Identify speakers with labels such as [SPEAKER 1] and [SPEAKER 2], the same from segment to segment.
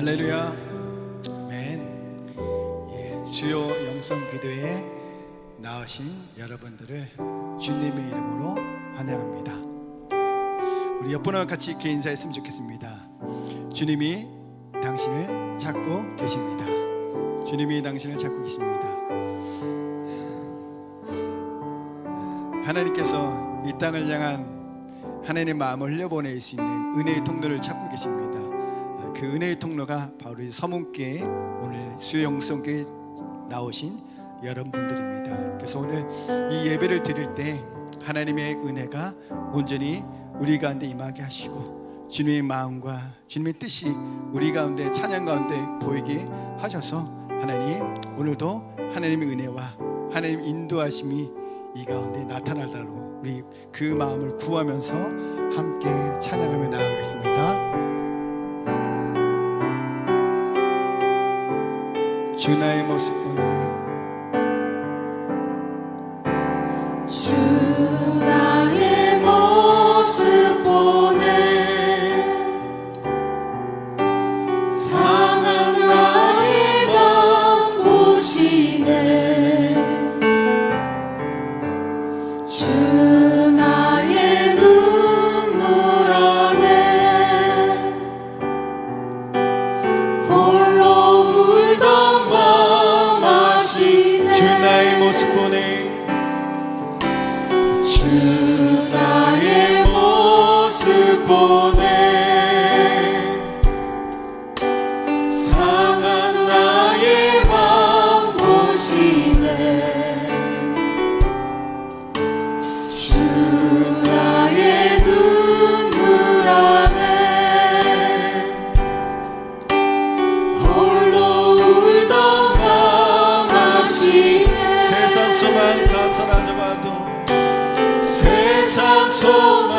[SPEAKER 1] 할렐루야. 아멘. 예, 주요 영성 기도에 나오신 여러분들을 주님의 이름으로 환영합니다. 우리 옆분과 같이 이렇게 인사했으면 좋겠습니다. 주님이 당신을 찾고 계십니다. 주님이 당신을 찾고 계십니다. 하나님께서 이 땅을 향한 하나님의 마음을 흘려보낼 수 있는 은혜의 통로를 찾고 계십니다. 아, 그 은혜의 통로가 바로 이 서문교회 오늘 수영성교회 나오신 여러분들입니다. 그래서 오늘 이 예배를 드릴 때 하나님의 은혜가 온전히 우리 가운데 임하게 하시고 주님의 마음과 주님의 뜻이 우리 가운데 찬양 가운데 보이게 하셔서 하나님 오늘도 하나님의 은혜와 하나님 인도하심이 이 가운데 나타나도록 우리 그 마음을 구하면서 함께 찬양하며 나아가겠습니다. 주 나의 모습 보내
[SPEAKER 2] told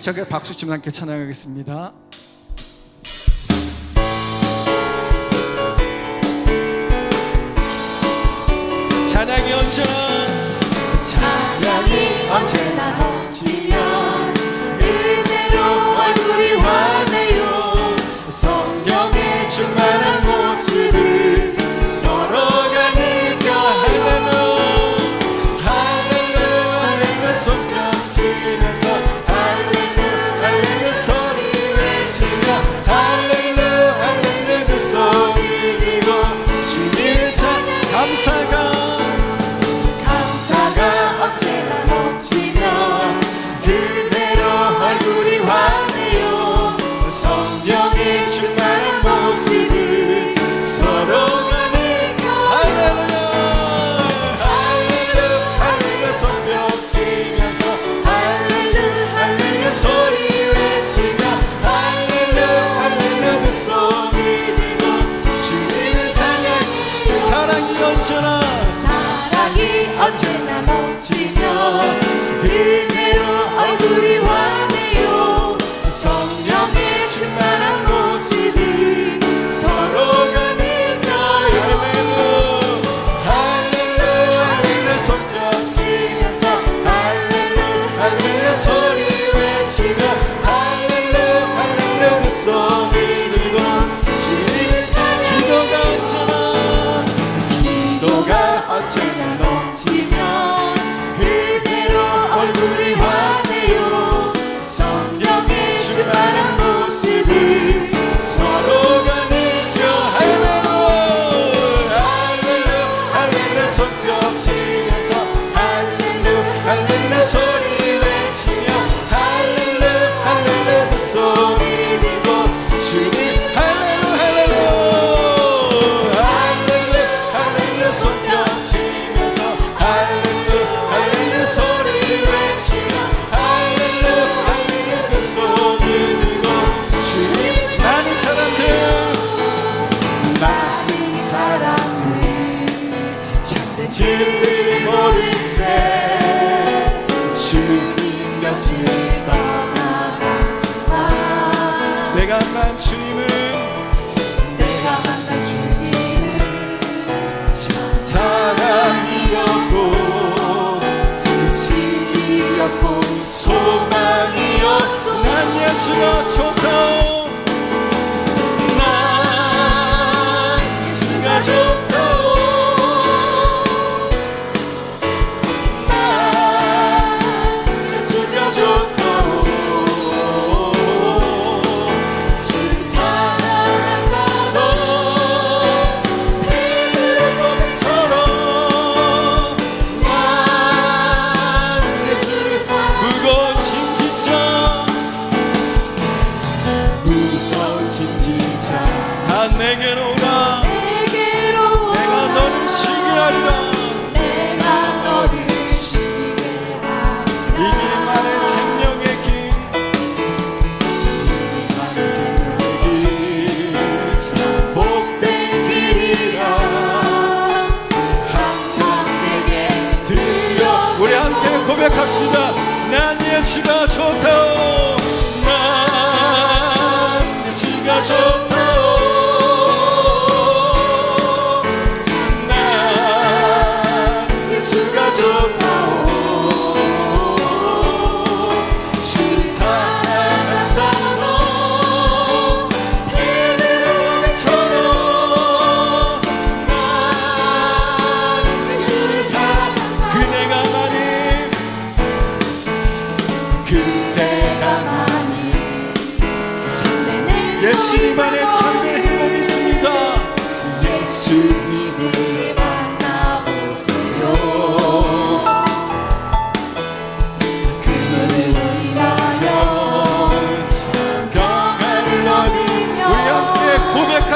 [SPEAKER 2] 힘차게 박수치면 함께 찬양하겠습니다. 주여 주.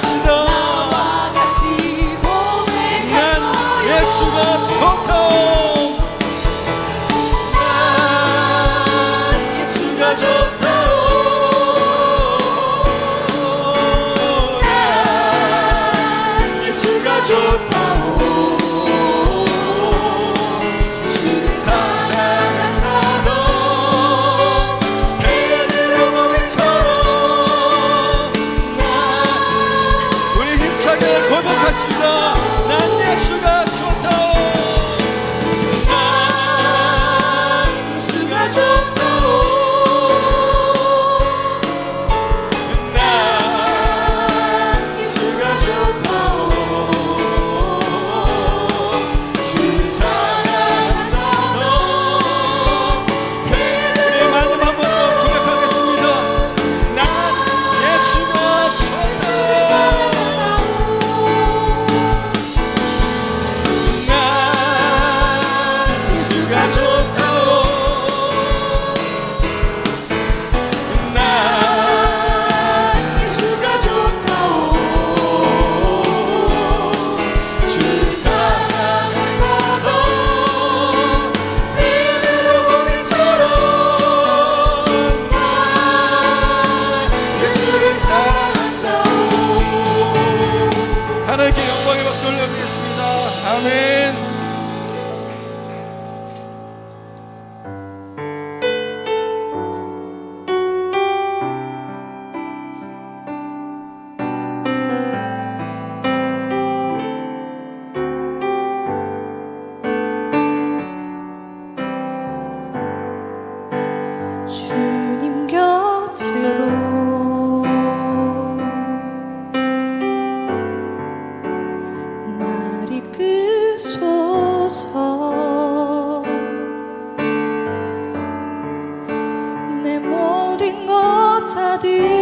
[SPEAKER 2] gratidão. 하
[SPEAKER 1] 것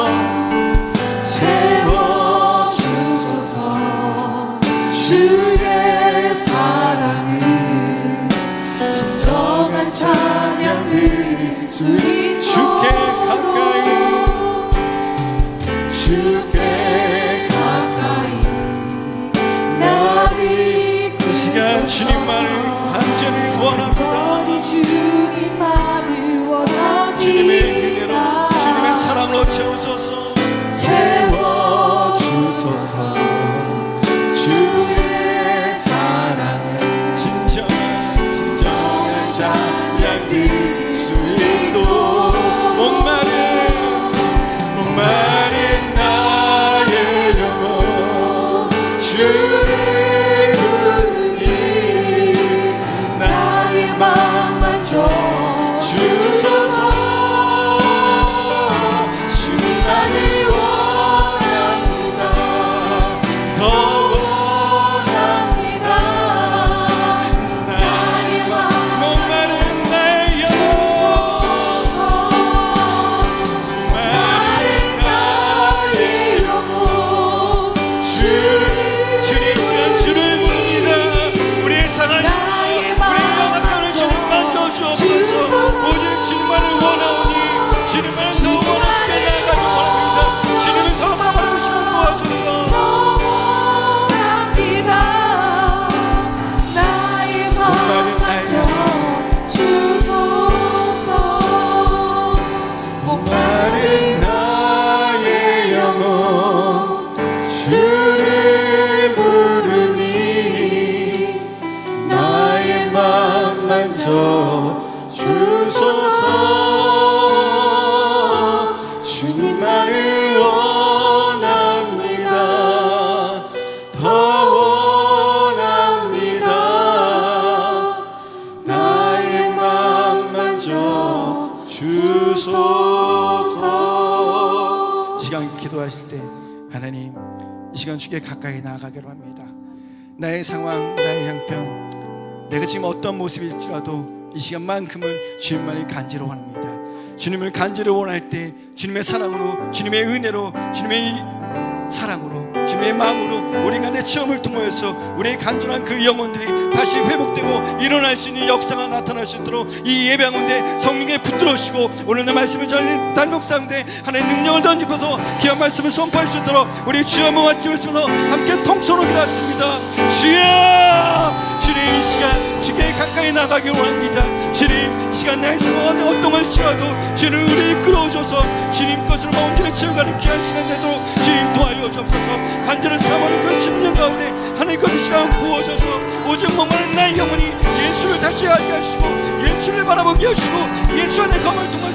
[SPEAKER 2] 채워주소서.
[SPEAKER 1] 채워주소서. 주의 사랑을 진정한 찬양을 드리고
[SPEAKER 2] 주께 가까이.
[SPEAKER 1] 주께 가까이. 나를
[SPEAKER 2] 이 시간 주님만을 간절히 원합니다.
[SPEAKER 1] 주님만을 원합니다
[SPEAKER 2] 주님의 채우소서.
[SPEAKER 1] 채워
[SPEAKER 2] 나의 상황 나의 형편 내가 지금 어떤 모습일지라도 이 시간만큼은 주님만을 간절히 원합니다. 주님을 간절히 원할 때 주님의 사랑으로 주님의 은혜로 주님의 이 사랑으로 주님의 마음으로 우리 가운데 체험을 통하여서 우리의 간절한 그 영혼들이 다시 회복되고 일어날 수 있는 역사가 나타날 수 있도록 이 예배 가운데 성령에 붙들어주시고 오늘의 말씀을 전하는 단목사 가운데 하나의 능력을 던지고서 귀한 말씀을 선포할 수 있도록 우리 주여 한번 맞추면서. 함께 통솔로 기도하겠습니다. 주여 주님 이 시간 주께 가까이 나가길 원합니다. 주님 이 시간 나의 상황은 어떤 것이라도 주님 우리를 끌어오셔서. 주님 것으로 마음길에 채워가는 귀한 시간 되도록 주님 도와여 주옵소서. 간절히 사모하는 그 10년 가운데 하나님 그 시간 부어셔서. 오직 목마른 나의 영혼이 예수를 다시 알게 하시고 예수를 바라보게 하시고 예수 안의 검을 통해